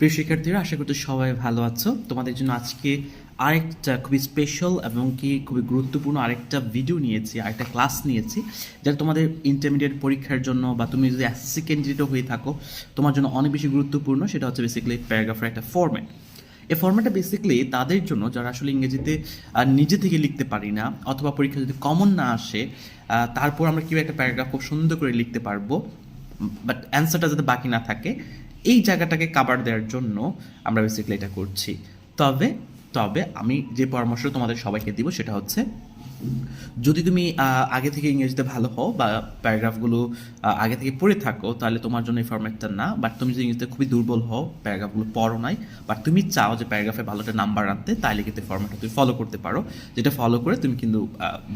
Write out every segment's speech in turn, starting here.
প্রিয় শিক্ষার্থীরা, আশা করতে সবাই ভালো আছো। তোমাদের জন্য আজকে আরেকটা খুবই স্পেশাল এবং কি খুবই গুরুত্বপূর্ণ আরেকটা ভিডিও নিয়েছি, আরেকটা ক্লাস নিয়েছি যেটা তোমাদের ইন্টারমিডিয়েট পরীক্ষার জন্য বা তুমি যদি এসএসসি ক্যান্ডিডেটও হয়ে থাকো, তোমার জন্য অনেক বেশি গুরুত্বপূর্ণ, সেটা হচ্ছে বেসিক্যালি প্যারাগ্রাফের একটা ফরম্যাট এই ফর্ম্যাটটা বেসিক্যালি তাদের জন্য, যারা আসলে ইংরেজিতে নিজে থেকে লিখতে পারি না, অথবা পরীক্ষা যদি কমন না আসে তারপর আমরা কীভাবে একটা প্যারাগ্রাফ খুব সুন্দর করে লিখতে পারব বাট অ্যান্সারটা যাতে বাকি না থাকে এই জায়গাটাকে কাবার দেওয়ার জন্য আমরা বেসিক্যালি এটা করছি। তবে তবে আমি যে পরামর্শ তোমাদের সবাইকে দিব সেটা হচ্ছে যদি তুমি আগে থেকে ইংরেজিতে ভালো হও বা প্যারাগ্রাফগুলো আগে থেকে পড়ে থাকো, তাহলে তোমার জন্য এই ফরম্যাটটা না। বাট তুমি যদি ইংরেজিতে খুবই দুর্বল হও, প্যারাগ্রাফগুলো পড়ো নাই, বাট তুমি চাও যে প্যারাগ্রাফে ভালো একটা নাম্বার আনতে, তাহলে কিন্তু ফরম্যাটটা তুমি ফলো করতে পারো। যেটা ফলো করে তুমি কিন্তু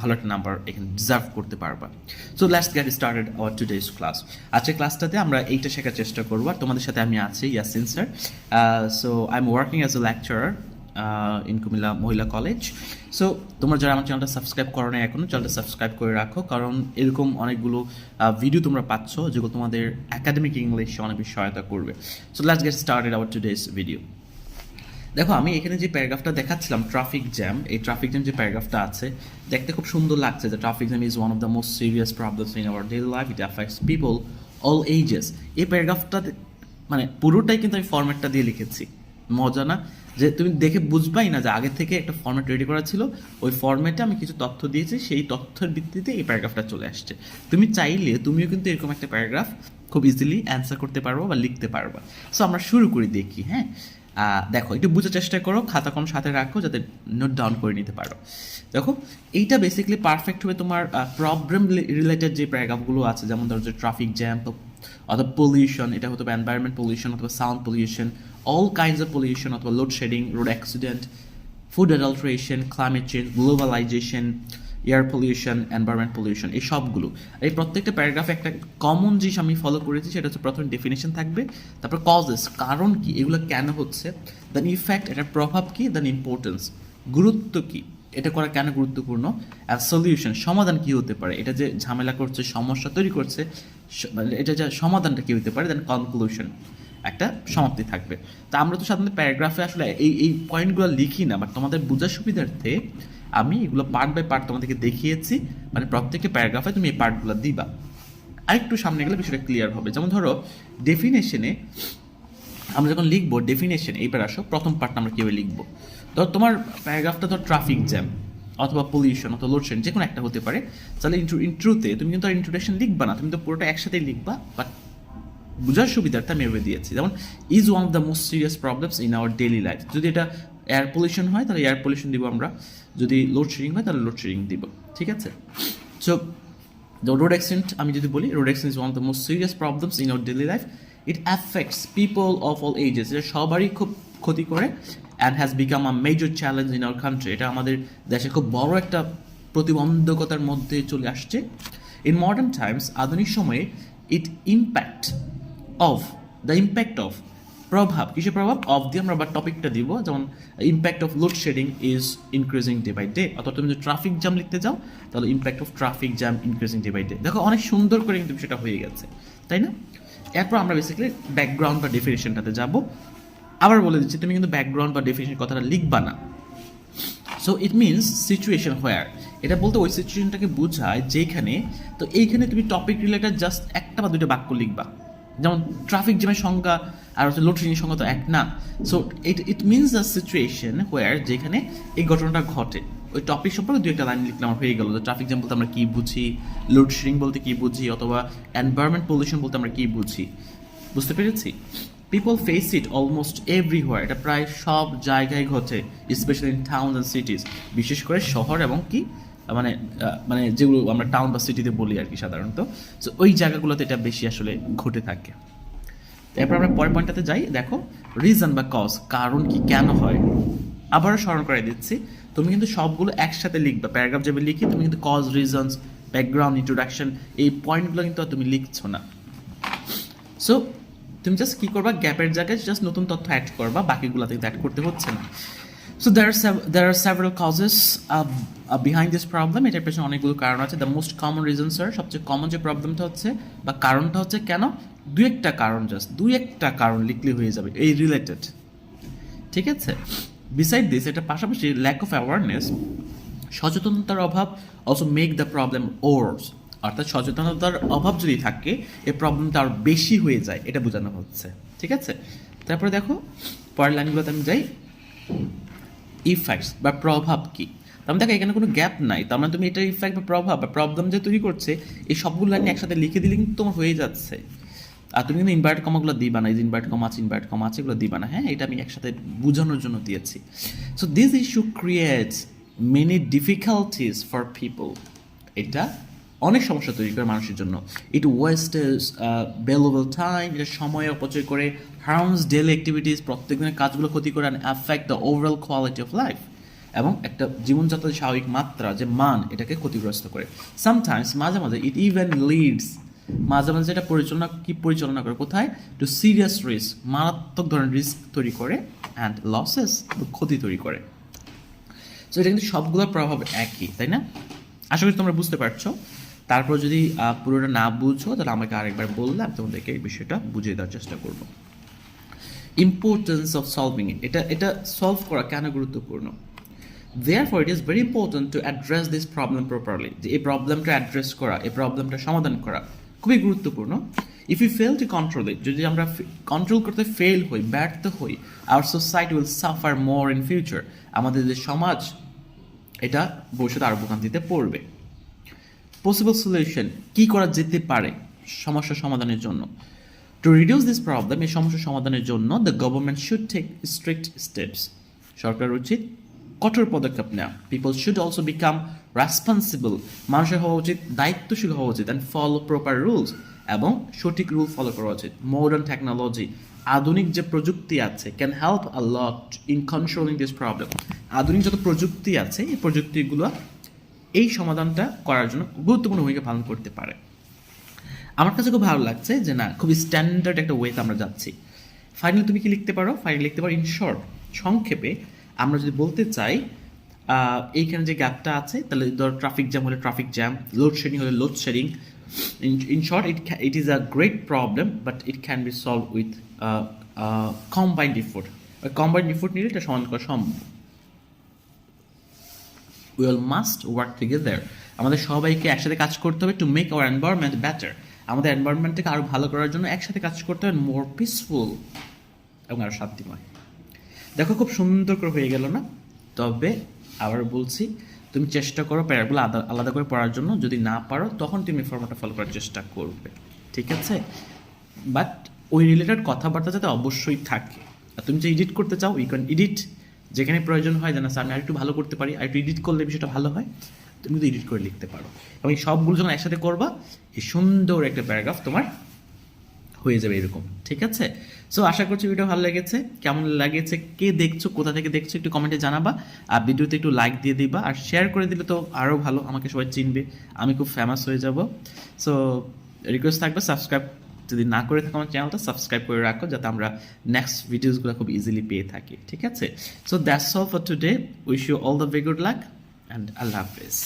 ভালো একটা নাম্বার এখানে ডিজার্ভ করতে পারবা। So let's get started our today's class আজকের ক্লাসটাতে আমরা এইটা শেখার চেষ্টা করব। আর তোমাদের সাথে আমি আছি, Yasin sir so I am working as a lecturer in Comilla Mohila college so তোমরা যারা আমার চ্যানেলটা সাবস্ক্রাইব করো না এখনও চ্যানেলটা সাবস্ক্রাইব করে রাখো, কারণ এরকম অনেকগুলো ভিডিও তোমরা পাচ্ছ যেগুলো তোমাদের একাডেমিক ইংলিশে অনেক বেশি সহায়তা করবে। So let's get started our today's video দেখো, আমি এখানে যে প্যারাগ্রাফটা দেখাচ্ছিলাম ট্রাফিক জ্যাম এই ট্রাফিক জ্যাম যে প্যারাগ্রাফটা আছে, দেখতে খুব সুন্দর লাগছে যে traffic jam is one of the most serious problems in our daily life it affects people all ages এই প্যারাগ্রাফটা মানে পুরোটাই কিন্তু আমি ফরম্যাটটা দিয়ে লিখেছি। মজা না? যে তুমি দেখে বুঝবাই না যে আগে থেকে একটা ফর্ম্যাট রেডি করা ছিল, ওই ফর্ম্যাটে আমি কিছু তথ্য দিয়েছি, সেই তথ্যের ভিত্তিতে এই প্যারাগ্রাফটা চলে আসছে। তুমি চাইলে, তুমিও কিন্তু এরকম একটা প্যারাগ্রাফ খুব ইজিলি অ্যান্সার করতে পারব বা লিখতে পারবা। সো আমরা শুরু করি দেখি হ্যাঁ? দেখো, একটু বোঝার চেষ্টা করো, খাতা কম সাথে রাখো যাতে নোট ডাউন করে নিতে পারো। দেখো, এইটা বেসিক্যালি পারফেক্ট হবে তোমার প্রবলেম রিলেটেড যে প্যারাগ্রাফগুলো আছে, যেমন ধরো যে ট্রাফিক জ্যাম অথবা পলিউশন এটা হতে এনভায়রনমেন্ট পলিউশন অথবা sound pollution all kinds of pollution অথবা load shedding road accident food adulteration climate change globalisation air pollution environment pollution এই সবগুলো। এই প্রত্যেকটা প্যারাগ্রাফে একটা কমন জিনিস আমি ফলো করেছি, সেটা হচ্ছে প্রথমে ডেফিনেশন থাকবে, তারপর কজেস কারণ কি, এগুলো কেন হচ্ছে দেন ইফেক্ট এটার প্রভাব কি দেন ইম্পর্টেন্স গুরুত্ব কি, এটা করা কেন গুরুত্বপূর্ণ আর সলিউশন সমাধান কি হতে পারে, এটা যে ঝামেলা করছে, সমস্যা তৈরি করছে মানে এটা যে সমাধানটা কি হতে পারে দেন কনক্লুশন একটা সমাপ্তি থাকবে। তা আমরা তো সাধারণত প্যারাগ্রাফে আসলে এই এই পয়েন্টগুলো লিখি না বাট তোমাদের বোঝার সুবিধার্থে আমি এগুলো পার্ট বাই পার্ট তোমাদেরকে দেখিয়েছি। মানে প্রত্যেকটা প্যারাগ্রাফে তুমি এই পার্টগুলো দিবা। আরেকটু সামনে গেলে বিষয়টা ক্লিয়ার হবে। যেমন ধরো ডেফিনেশনে আমরা যখন লিখব ডেফিনেশন এইবার আসো, প্রথম পার্টটা আমরা কীভাবে লিখব? ধর তোমার প্যারাগ্রাফটা ধর ট্রাফিক জ্যাম অথবা পলিউশন অথবা লোডশেডিং যে কোনো একটা হতে পারে। তাহলে ইন্ট্রু ইন্ট্রুতে তুমি কিন্তু আর ইন্ট্রোডাকশন লিখবা না, তুমি তো পুরোটা একসাথেই লিখবা বাট বোঝার সুবিধার্থে আমি এভাবে দিয়েছি। যেমন is one of the most serious problems in our daily life যদি এটা এয়ার পলিউশন হয়, তাহলে এয়ার পলিউশন দিব আমরা। যদি লোডশেডিং হয়, তাহলে লোডশেডিং দিব। ঠিক আছে? সো road accident, আমি যদি বলি road accident is one of the most serious problems in our daily life it affects people of all ages এটা সবারই খুব ক্ষতি করে and has become a major challenge in our country এটা আমাদের দেশে খুব বড় একটা প্রতিবন্ধকতার মধ্যে চলে আসছে। ইন মডার্ন টাইমস আধুনিক সময়ে it impact of the impact of প্রভাব, কিসের প্রভাব? অফ দিয়ে আমরা আবার টপিকটা দিব, যেমন impact of load shedding is increasing day by day অথবা তুমি যদি ট্রাফিক জ্যাম লিখতে যাও তাহলে impact of traffic jam increasing day by day দেখো, অনেক সুন্দর করে কিন্তু সেটা হয়ে গেছে, তাই না? এরপর আমরা বেসিক্যালি ব্যাকগ্রাউন্ড বা ডেফিনেশনটাতে যাব। আবার বলে দিচ্ছি, তুমি কিন্তু ব্যাকগ্রাউন্ড বা ডেফিনেশন কথাটা লিখবা না। So it means situation where এটা বলতে ওই সিচুয়েশনটাকে বোঝায় যেখানে, তো এইখানে তুমি টপিক রিলেটেড জাস্ট একটা বা দুটো বাক্য লিখবা। যেমন ট্রাফিক জ্যামের সংখ্যা আর হচ্ছে লোডশেডিং সংখ্যা তো এক না। So it it means the situation where যেখানে এই ঘটনাটা ঘটে। ওই টপিক সম্পর্কে দু একটা লাইন লিখলে আমার হয়ে গেল। ট্রাফিক জ্যাম বলতে আমরা কী বুঝি লোডশেডিং বলতে কী বুঝি, অথবা এনভায়রনমেন্ট পলিউশন বলতে আমরা কী বুঝি। বুঝতে পেরেছি? People face it almost everywhere এটা প্রায় সব জায়গায় ঘটে specially in town and cities বিশেষ করে শহর এবং কি? মানে মানে যেগুলো আমরা টাউন বা সিটিতে বলি আর কি সাধারণত। সো ওই জায়গাগুলোতে এটা বেশি আসলে ঘটে থাকে। এরপর আমরা পরের পয়েন্টটাতে যাই। দেখো রিজন বা কজ কারণ কি, কেন হয়? আবারও স্মরণ করে দিচ্ছি। তুমি কিন্তু সবগুলো একসাথে লিখবে। প্যারাগ্রাফ যেভাবে লিখি, তুমি কিন্তু কজ রিজনস ব্যাকগ্রাউন্ড ইন্ট্রোডাকশন এই পয়েন্টগুলো কিন্তু তুমি লিখছো না। সো তুমি জাস্ট কি করবা? গ্যাপের জায়গায় জাস্ট নতুন তথ্য অ্যাড করবা। বাকিগুলো থেকে অ্যাড করতে হচ্ছে না। So there are there are several causes behind this problem এটার পেছনে অনেকগুলো কারণ আছে। The most common reason sir সবচেয়ে কমন যে প্রবলেমটা হচ্ছে বা কারণটা হচ্ছে কেন? দু একটা কারণ জাস্ট দু একটা কারণ লিখলে হয়ে যাবে, এই রিলেটেড ঠিক আছে? বিসাইড দিস এটা পাশাপাশি ল্যাক অফ অ্যাওয়ারনেস সচেতনতার অভাব also make the problem worse অর্থাৎ সচেতনতার অভাব যদি থাকে এই প্রবলেমটা আরও বেশি হয়ে যায়, এটা বোঝানো হচ্ছে। ঠিক আছে? তারপরে দেখো, পরের লাইনগুলোতে আমি যাই। ইফেক্টস বা প্রভাব কি? তার দেখো, এখানে কোনো গ্যাপ নাই। তার মানে তুমি এটার ইফেক্ট বা প্রভাব বা প্রবলেম যে তৈরি করছে, এই সবগুলো লাইন একসাথে লিখে দিলে কিন্তু তোমার হয়ে যাচ্ছে। আর তুমি কিন্তু ইনভার্ট কমাগুলো দিবা না, এই ইনভার্ট কমা আছে ইনভার্ট কম আছে, এগুলো দিবা না। হ্যাঁ এটা আমি একসাথে বোঝানোর জন্য দিয়েছি। So this issue creates many difficulties for people এটা অনেক সমস্যা তৈরি করে মানুষের জন্য। ইট ওয়েস্টেস ভ্যালুয়েবল টাইম এটা সময় অপচয় করে হার্মস ডেলি অ্যাক্টিভিটিস প্রত্যেক দিনের কাজগুলো ক্ষতি করে and affect the overall quality of life এবং একটা জীবনযাত্রার স্বাভাবিক মাত্রা, যে মান, এটাকে ক্ষতিগ্রস্ত করে। সামটাইমস মাঝে মাঝে ইট ইভেন লিডস মাঝে মাঝে এটা পরিচালনা, কি পরিচালনা করে, কোথায়? টু সিরিয়াস রিস্ক মারাত্মক ধরনের রিস্ক তৈরি করে অ্যান্ড লসেস ক্ষতি তৈরি করে। সো এটা কিন্তু সবগুলোর প্রভাব একই, তাই না? আশা করি তোমরা বুঝতে পারছ। তারপর যদি পুরোটা না বুঝো, তাহলে আমাকে আরেকবার বললে আমি তোমাদেরকে এই বিষয়টা বুঝিয়ে দেওয়ার চেষ্টা করব। ইম্পর্টেন্স অফ সলভিং ইট এটা এটা সলভ করা কেন গুরুত্বপূর্ণ? Therefore it is very important to address this problem properly যে এই প্রবলেমটা অ্যাড্রেস করা, এই প্রবলেমটা সমাধান করা খুবই গুরুত্বপূর্ণ। If you fail to control it যদি আমরা কন্ট্রোল করতে ফেল হই, ব্যর্থ হই our society will suffer more in future আমাদের যে সমাজ, এটা ভবিষ্যতে আরও ভোগান্তিতে পড়বে। পসিবল সলিউশন কী করা যেতে পারে সমস্যা সমাধানের জন্য? টু রিডিউস দিস প্রবলেম এই সমস্যা সমাধানের জন্য the government should take strict steps সরকার উচিত কঠোর পদক্ষেপ নেওয়া। People should also become responsible মানুষের হওয়া উচিত, দায়িত্বশীল হওয়া উচিত অ্যান্ড ফলো প্রপার রুলস এবং সঠিক রুল ফলো করা উচিত। মডার্ন টেকনোলজি আধুনিক যে প্রযুক্তি আছে can help a lot in controlling this problem আধুনিক যত প্রযুক্তি আছে, এই প্রযুক্তিগুলো এই সমাধানটা করার জন্য গুরুত্বপূর্ণ ভূমিকা পালন করতে পারে। আমার কাছে খুব ভালো লাগছে যে, না, খুবই স্ট্যান্ডার্ড একটা ওয়েতে আমরা যাচ্ছি। ফাইনালি তুমি কি লিখতে পারো? ফাইনালি লিখতে পারো ইন শর্ট সংক্ষেপে আমরা যদি বলতে চাই এইখানে যে গ্যাপটা আছে, তাহলে ধর ট্রাফিক জ্যাম হলে ট্রাফিক জ্যাম লোডশেডিং হলে load shedding in short it it is a great problem but it can be solve with combined effort combined effort নিলে এটা সমাধান করা সম্ভব। We all must work together আমাদের সবাইকে একসাথে কাজ করতে হবে to make our environment better আমাদের এনভায়রনমেন্টটাকে আরও ভালো করার জন্য একসাথে কাজ করতে হবে মোর পিসফুল এবং আরও শান্তিময়। দেখো খুব সুন্দর করে হয়ে গেল না? তবে আবার বলছি, তুমি চেষ্টা করো প্যারাগুলো আলাদা আলাদা করে পড়ার জন্য। যদি না পারো, তখন তুমি ফর্মাটটা ফলো করার চেষ্টা করবে। ঠিক আছে? বাট ওই রিলেটেড কথাবার্তা যাতে অবশ্যই থাকে। আর তুমি যে এডিট করতে চাও ইউ ক্যান এডিট যেখানে প্রয়োজন হয় জানা আমি আরেকটু ভালো করতে পারি আর একটু এডিট করলে বিষয়টা ভালো হয়, তুমি তো এডিট করে লিখতে পারো। এবং এই সবগুলো যখন একসাথে করবা, এই সুন্দর একটা প্যারাগ্রাফ তোমার হয়ে যাবে এরকম, ঠিক আছে? সো আশা করছি ভিডিও ভালো লেগেছে। কেমন লেগেছে? কে দেখছ? কোথা থেকে দেখছ? একটু কমেন্টে জানাবা। আর ভিডিওতে একটু লাইক দিয়ে দিবা। আর শেয়ার করে দিলে তো আরও ভালো, আমাকে সবাই চিনবে। আমি খুব ফেমাস হয়ে যাব। সো রিকোয়েস্ট থাকবে সাবস্ক্রাইব যদি না করে থাকো আমার চ্যানেলটা সাবস্ক্রাইব করে রাখো যাতে আমরা নেক্সট ভিডিওসগুলো খুব ইজিলি পেয়ে থাকি, ঠিক আছে? So that's all for today wish you all the very good luck and Allah Hafiz